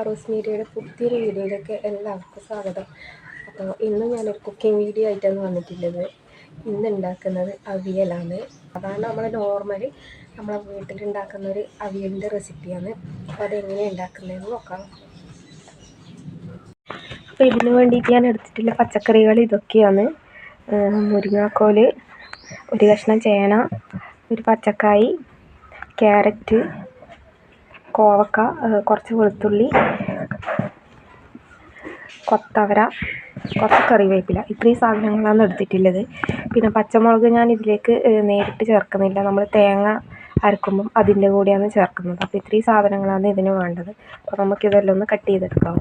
പാറൂസ് മീഡിയയുടെ പുതിയൊരു വീഡിയോയിലേക്ക് എല്ലാവർക്കും സ്വാഗതം. അപ്പോൾ ഇന്ന് ഞാനൊരു കുക്കിംഗ് വീഡിയോ ആയിട്ടാണ് വന്നിട്ടുള്ളത്. ഇന്ന് ഉണ്ടാക്കുന്നത് അവിയലാണ്. അതാണ് നമ്മൾ നോർമലി നമ്മളെ വീട്ടിലുണ്ടാക്കുന്ന ഒരു അവിയലിന്റെ റെസിപ്പിയാണ് അപ്പോൾ അതെങ്ങനെ ഉണ്ടാക്കുന്നതെന്ന് നോക്കാം. അപ്പോൾ ഇതിന് വേണ്ടിയിട്ട് ഞാൻ എടുത്തിട്ടുള്ള പച്ചക്കറികൾ ഇതൊക്കെയാണ്. മുരിങ്ങാക്കോൽ ഒരു കഷ്ണം ചേന ഒരു പച്ചക്കായി ക്യാരറ്റ് കോവക്ക കുറച്ച് വെളുത്തുള്ളി കൊത്തവര കുറച്ച് കറിവേപ്പില. ഇത്രയും സാധനങ്ങളാണ് എടുത്തിട്ടുള്ളത്. പിന്നെ പച്ചമുളക് ഞാൻ ഇതിലേക്ക് നേരിട്ട് ചേർക്കുന്നില്ല. നമ്മൾ തേങ്ങ അരക്കുമ്പം അതിന്റെ കൂടെയാണ് ചേർക്കുന്നത്. അപ്പോൾ ഇത്രയും സാധനങ്ങളാണ് ഇതിന് വേണ്ടത്. അപ്പോൾ നമുക്കിതെല്ലാം ഒന്ന് കട്ട് ചെയ്തെടുക്കാം.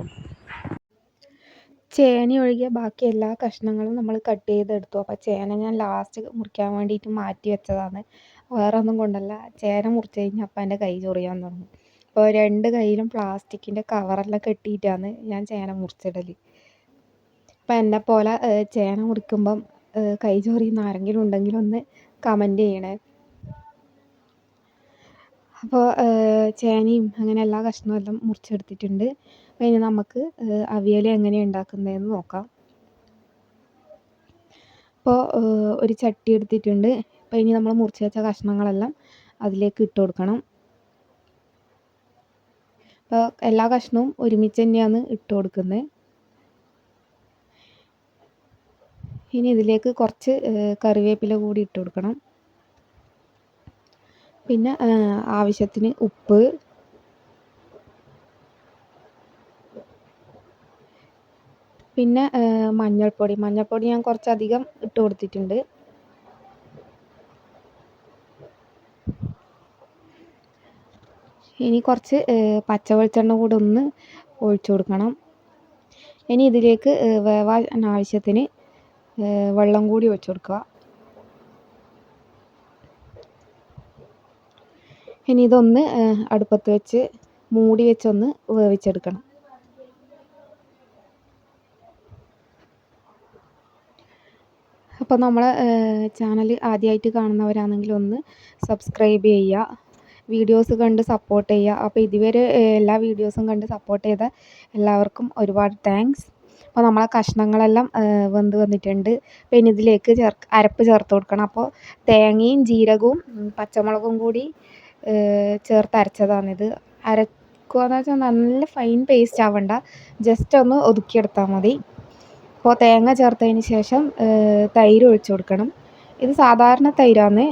ചേന ഒഴികെ ബാക്കി എല്ലാ കഷ്ണങ്ങളും നമ്മൾ കട്ട് ചെയ്തെടുത്തു. അപ്പോൾ ചേന ഞാൻ ലാസ്റ്റ് മുറിക്കാൻ വേണ്ടിയിട്ട് മാറ്റി വെച്ചതാണ്. വേറെ ഒന്നും കൊണ്ടല്ല. ചേന മുറിച്ച് കഴിഞ്ഞാൽ അപ്പം എന്റെ കൈ ചൊറിയാൻ തുടങ്ങും. അപ്പോൾ രണ്ട് കയ്യിലും പ്ലാസ്റ്റിക്കിന്റെ കവറെല്ലാം കെട്ടിയിട്ടാണ് ഞാൻ ചേന മുറിച്ചിടൽ അപ്പോൾ എന്നെ പോലെ ചേന മുറിക്കുമ്പം കൈ ചൊറിയുന്ന ആരെങ്കിലും ഉണ്ടെങ്കിൽ ഒന്ന് കമന്റ് ചെയ്യണേ. അപ്പോൾ ചേനയും അങ്ങനെ എല്ലാ കഷ്ണവും എല്ലാം മുറിച്ചെടുത്തിട്ടുണ്ട്. അപ്പോൾ ഇനി നമുക്ക് അവിയൽ എങ്ങനെ ഉണ്ടാക്കുന്നതെന്ന് നോക്കാം. അപ്പോൾ ഒരു ചട്ടി എടുത്തിട്ടുണ്ട്. അപ്പോൾ ഇനി നമ്മൾ മുറിച്ച് വെച്ച കഷ്ണങ്ങളെല്ലാം അതിലേക്ക് ഇട്ട് കൊടുക്കണം. അപ്പോൾ എല്ലാ കഷ്ണവും ഒരുമിച്ച് തന്നെയാണ് ഇട്ട് കൊടുക്കുന്നത്. ഇനി ഇതിലേക്ക് കുറച്ച് കറിവേപ്പില കൂടി ഇട്ട് കൊടുക്കണം. പിന്നെ ആവശ്യത്തിന് ഉപ്പ്. പിന്നെ മഞ്ഞൾപ്പൊടി. മഞ്ഞൾപ്പൊടി ഞാൻ കുറച്ചധികം ഇട്ട് കൊടുത്തിട്ടുണ്ട്. ഇനി കുറച്ച് പച്ച വെളിച്ചെണ്ണ കൂടെ ഒന്ന് ഒഴിച്ചു കൊടുക്കണം. ഇനി ഇതിലേക്ക് വേവാൻ ആവശ്യത്തിന് വെള്ളം കൂടി ഒഴിച്ചു കൊടുക്കുക. ഇനി ഇതൊന്ന് അടുപ്പത്ത് വെച്ച് മൂടി വെച്ചൊന്ന് വേവിച്ചെടുക്കണം. അപ്പോൾ നമ്മളെ ചാനൽ ആദ്യമായിട്ട് കാണുന്നവരാണെങ്കിൽ ഒന്ന് സബ്സ്ക്രൈബ് ചെയ്യുക. വീഡിയോസ് കണ്ട് സപ്പോർട്ട് ചെയ്യുക. അപ്പോൾ ഇതുവരെ എല്ലാ വീഡിയോസും കണ്ട് സപ്പോർട്ട് ചെയ്ത എല്ലാവർക്കും ഒരുപാട് താങ്ക്സ് അപ്പോൾ നമ്മളെ കഷ്ണങ്ങളെല്ലാം വെന്ത് വന്നിട്ടുണ്ട്. പിന്നെ ഇതിലേക്ക് ചേർ അരപ്പ് ചേർത്ത് കൊടുക്കണം. അപ്പോൾ തേങ്ങയും ജീരകവും പച്ചമുളകും കൂടി ചേർത്ത് അരച്ചതാണിത്. അരക്കുകയെന്ന് വെച്ചാൽ നല്ല ഫൈൻ പേസ്റ്റ് ആവണ്ട. ജസ്റ്റ് ഒന്ന് ഒതുക്കിയെടുത്താൽ മതി. അപ്പോൾ തേങ്ങ ചേർത്തതിന് ശേഷം തൈര് ഒഴിച്ചു കൊടുക്കണം. ഇത് സാധാരണ തൈരാണ്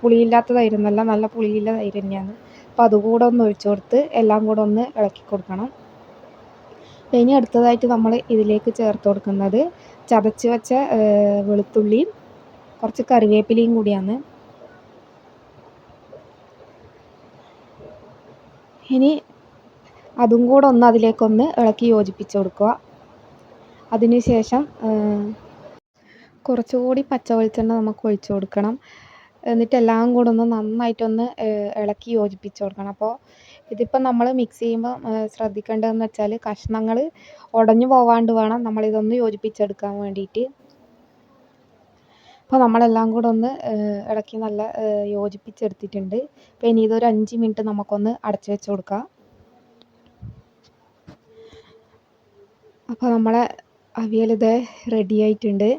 പുളിയില്ലാത്ത തൈരൊന്നുമല്ല നല്ല പുളിയുള്ള തൈര് തന്നെയാണ്. അപ്പോൾ അതുകൂടെ ഒന്ന് ഒഴിച്ചു കൊടുത്ത് എല്ലാം കൂടെ ഒന്ന് ഇളക്കി കൊടുക്കണം. ഇനി അടുത്തതായിട്ട് നമ്മൾ ഇതിലേക്ക് ചേർത്ത് കൊടുക്കുന്നത് ചതച്ച് വെച്ച വെളുത്തുള്ളിയും കുറച്ച് കറിവേപ്പിലയും കൂടിയാണ്. ഇനി അതും കൂടെ ഒന്ന് അതിലേക്കൊന്ന് ഇളക്കി യോജിപ്പിച്ച് കൊടുക്കുക. അതിനുശേഷം കുറച്ചുകൂടി പച്ച വെളിച്ചെണ്ണ നമുക്ക് ഒഴിച്ചു കൊടുക്കണം. എന്നിട്ട് എല്ലാം കൂടെ ഒന്ന് നന്നായിട്ടൊന്ന് ഇളക്കി യോജിപ്പിച്ച് കൊടുക്കണം. അപ്പോൾ ഇതിപ്പോൾ നമ്മൾ മിക്സ് ചെയ്യുമ്പോൾ ശ്രദ്ധിക്കേണ്ടതെന്ന് വെച്ചാൽ കഷ്ണങ്ങൾ ഉടഞ്ഞു പോവാണ്ട് വേണം നമ്മളിതൊന്ന് യോജിപ്പിച്ചെടുക്കാൻ വേണ്ടിയിട്ട് അപ്പോൾ നമ്മളെല്ലാം കൂടെ ഒന്ന് ഇളക്കി നല്ല യോജിപ്പിച്ചെടുത്തിട്ടുണ്ട്. അപ്പോൾ ഇനി ഇതൊരു അഞ്ച് മിനിറ്റ് നമുക്കൊന്ന് അടച്ചു വെച്ച് കൊടുക്കാം. അപ്പോൾ നമ്മളെ അവിയൽ റെഡി ആയിട്ടുണ്ട്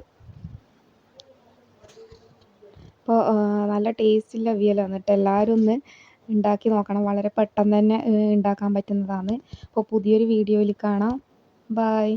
അപ്പോൾ നല്ല ടേസ്റ്റുള്ള അവിയൽ വന്നിട്ട് എല്ലാവരും ഒന്ന് ഉണ്ടാക്കി നോക്കണം. വളരെ പെട്ടെന്ന് തന്നെ ഉണ്ടാക്കാൻ പറ്റുന്നതാണ്. അപ്പോൾ പുതിയൊരു വീഡിയോയിൽ കാണാം. ബായ്